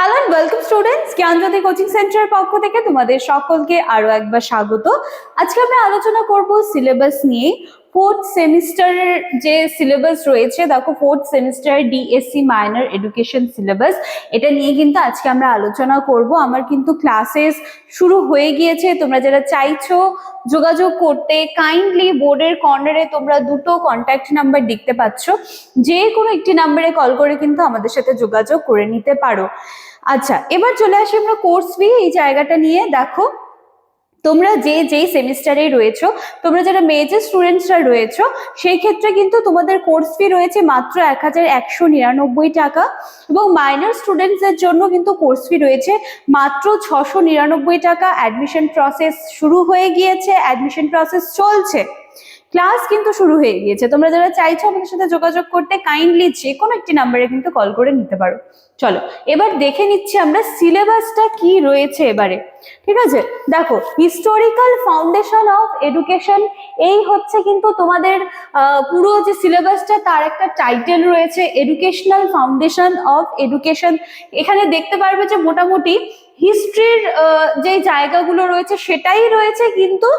Hello and welcome students Gyanjyoti coaching সেন্টারের পক্ষ থেকে তোমাদের সকলকে আরও একবার স্বাগত। আজকে আমরা আলোচনা করব সিলেবাস নিয়ে। ফোর্থ সেমিস্টারের যে সিলেবাস রয়েছে, দেখো fourth semester DSC minor education syllabus এটা নিয়ে কিন্তু আজকে আমরা আলোচনা করব। আমার কিন্তু ক্লাসেস শুরু হয়ে গিয়েছে, তোমরা যারা চাইছো যোগাযোগ করতে কাইন্ডলি বোর্ডের কর্নারে তোমরা দুটো কন্ট্যাক্ট নাম্বার দেখতে পাচ্ছ। যে কোনো একটি নাম্বারে কল করে কিন্তু আমাদের সাথে যোগাযোগ করে নিতে পারো। আচ্ছা এবার চলে আসি আমরা কোর্স ফি এই জায়গাটা নিয়ে। দেখো তোমরা যে, যেই সেমিস্টারে রয়েছো, তোমরা যারা মেজর স্টুডেন্টসরা রয়েছো, সেই ক্ষেত্রে কিন্তু তোমাদের কোর্স ফি রয়েছে মাত্র এক হাজার একশো নিরানব্বই টাকা এবং মাইনর স্টুডেন্টসদের জন্য কিন্তু কোর্স ফি রয়েছে মাত্র ছশো নিরানব্বই টাকা। অ্যাডমিশন প্রসেস শুরু হয়ে গিয়েছে অ্যাডমিশন প্রসেস চলছে। ক্লাস কিন্তু শুরু হয়ে গিয়েছে। তোমরা যারা চাইছো আমাদের সাথে যোগাযোগ করতে কাইন্ডলি যে কোনো একটি নাম্বারে কিন্তু কল করে নিতে পারো। চলো, এবার দেখে নিচ্ছি আমরা সিলেবাসটা কি রয়েছে এবারে। ঠিক আছে? দেখো হিস্টোরিক্যাল ফাউন্ডেশন অফ এডুকেশন এই হচ্ছে কিন্তু তোমাদের পুরো যে সিলেবাসটা তার একটা টাইটেল রয়েছে এডুকেশনাল ফাউন্ডেশন অফ এডুকেশন এখানে দেখতে পারবে যে মোটামুটি হিস্ট্রির যে জায়গাগুলো রয়েছে সেটাই রয়েছে, কিন্তু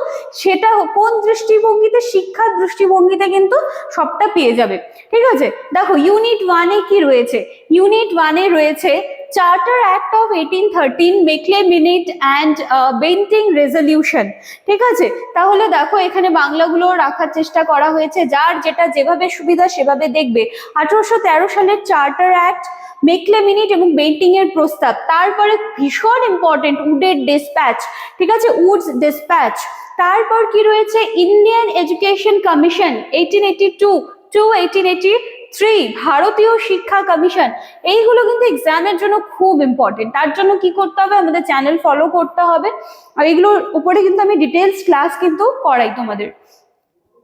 সেটা কোন দৃষ্টিভঙ্গিতে শিক্ষার দৃষ্টিভঙ্গিতে কিন্তু সবটা পেয়ে যাবে। ঠিক আছে? দেখো ইউনিট ওয়ানে কি রয়েছে? ইউনিট ওয়ানে রয়েছে charter act of eighteen thirteen Macaulay minute and Bentinck resolution ঠিক আছে? তাহলে দেখো এখানে বাংলাগুলো রাখার চেষ্টা করা হয়েছে, যার যেটা যেভাবে সুবিধা সেভাবে দেখবে। আঠারোশো তেরো সালের চার্টার অ্যাক্ট মেকলে মিনিট এবং বেন্টিং এর প্রস্তাব, তারপরে ভীষণ ইম্পর্টেন্ট উডের ডিসপ্যাচ ঠিক আছে? উডস ডিসপ্যাচ তারপর কি রয়েছে? Indian education commission eighteen eighty two to eighteen eighty three ভারতীয় শিক্ষা কমিশন। এইগুলো কিন্তু এক্সামের জন্য খুব ইম্পর্টেন্ট তার জন্য কি করতে হবে? আমাদের চ্যানেল ফলো করতে হবে। আর এগুলোর উপরে কিন্তু আমি ডিটেলস ক্লাস কিন্তু করাই তোমাদের।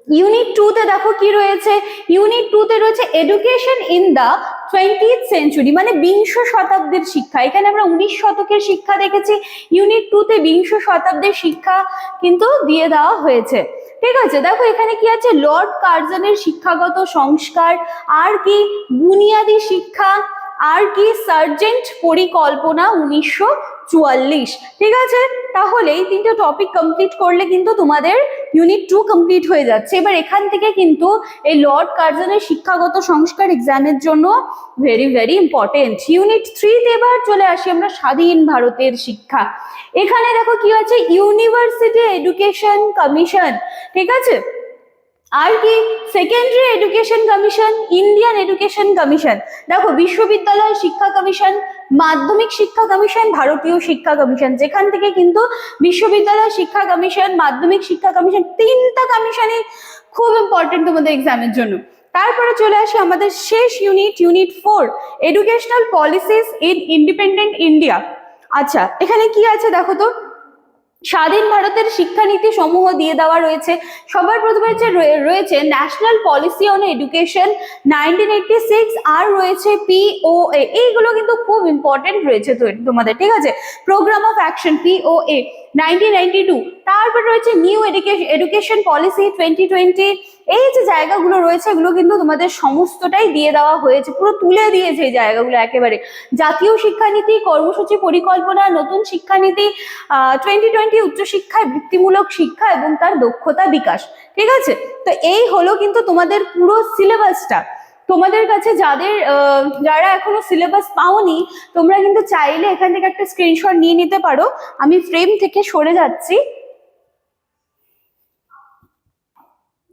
ইউনিট টুতে দেখো কি রয়েছে? ইউনিট টুতে রয়েছে education in the twentieth century মানে বিংশ শতাব্দীর শিক্ষা। এখানে আমরা উনিশ শতকের শিক্ষা দেখেছি। ইউনিট টুতে বিংশ শতাব্দীর শিক্ষা কিন্তু দিয়ে দেওয়া হয়েছে। ঠিক আছে, দেখো এখানে কি আছে? লর্ড কার্জনের শিক্ষাগত সংস্কার, আর কি বুনিয়াদী শিক্ষা, আর কি সার্জেন্ট পরিকল্পনা উনিশশো চুয়াল্লিশ। ঠিক আছে? তাহলে এই তিনটে টপিক কমপ্লিট করলে কিন্তু তোমাদের ইউনিট টু কমপ্লিট হয়ে যাচ্ছে। এবার এখান থেকে কিন্তু এই লর্ড কার্জনের শিক্ষাগত সংস্কার এক্সামের জন্য ভেরি ভেরি ইম্পর্টেন্ট ইউনিট থ্রিতে এবার চলে আসি আমরা স্বাধীন ভারতের শিক্ষা। এখানে দেখো কি আছে ইউনিভার্সিটি এডুকেশন কমিশন ঠিক আছে? আর কি? Secondary education commission Indian education commission দেখো, বিশ্ববিদ্যালয় শিক্ষা কমিশন, মাধ্যমিক শিক্ষা কমিশন, ভারতীয় শিক্ষা কমিশন। যেখান থেকে কিন্তু বিশ্ববিদ্যালয় শিক্ষা কমিশন, মাধ্যমিক শিক্ষা কমিশন তিনটা কমিশনই খুব ইম্পর্টেন্ট তোমাদের এক্সামের জন্য। তারপরে চলে আসি আমাদের শেষ unit unit four educational policies in independent India আচ্ছা এখানে কি আছে দেখো তো? স্বাধীন ভারতের শিক্ষানীতি সমূহ দিয়ে দেওয়া রয়েছে। সবার প্রথমে যে রয়েছে national policy on education nineteen eighty six আর রয়েছে পিওএ এইগুলো কিন্তু খুব ইম্পর্টেন্ট রয়েছে তোমাদের, ঠিক আছে? Programme of action POA nineteen ninety two তারপর রয়েছে new education policy twenty twenty এই যে জায়গাগুলো রয়েছে, এগুলো কিন্তু তোমাদের সমস্তটাই দিয়ে দেওয়া হয়েছে, পুরো তুলে দিয়েছে এই জায়গাগুলো একেবারে। জাতীয় শিক্ষানীতি, কর্মসূচি পরিকল্পনা, নতুন শিক্ষানীতি টোয়েন্টি টোয়েন্টি উচ্চশিক্ষায় বৃত্তিমূলক শিক্ষা এবং তার দক্ষতা বিকাশ, ঠিক আছে? তো এই হলো কিন্তু তোমাদের পুরো সিলেবাসটা। তোমাদের কাছে যাদের যারা এখনও সিলেবাস পাওনি, তোমরা কিন্তু চাইলে এখান থেকে একটা স্ক্রিনশট নিয়ে নিতে পারো। আমি ফ্রেম থেকে সরে যাচ্ছি।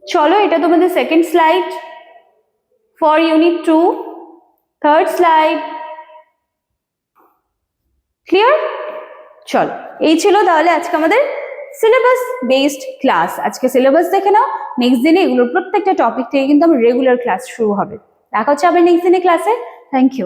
চলো, এটা তোমাদের second slide for unit two third slide clear চলো, এই ছিল তাহলে আজকে আমাদের সিলেবাস বেসড ক্লাস আজকে সিলেবাস দেখে নাও নেক্সট দিনে এগুলোর প্রত্যেকটা টপিক থেকে কিন্তু আমার রেগুলার ক্লাস শুরু হবে। দেখা হচ্ছে আবার নেক্সট দিনে ক্লাসে থ্যাংক ইউ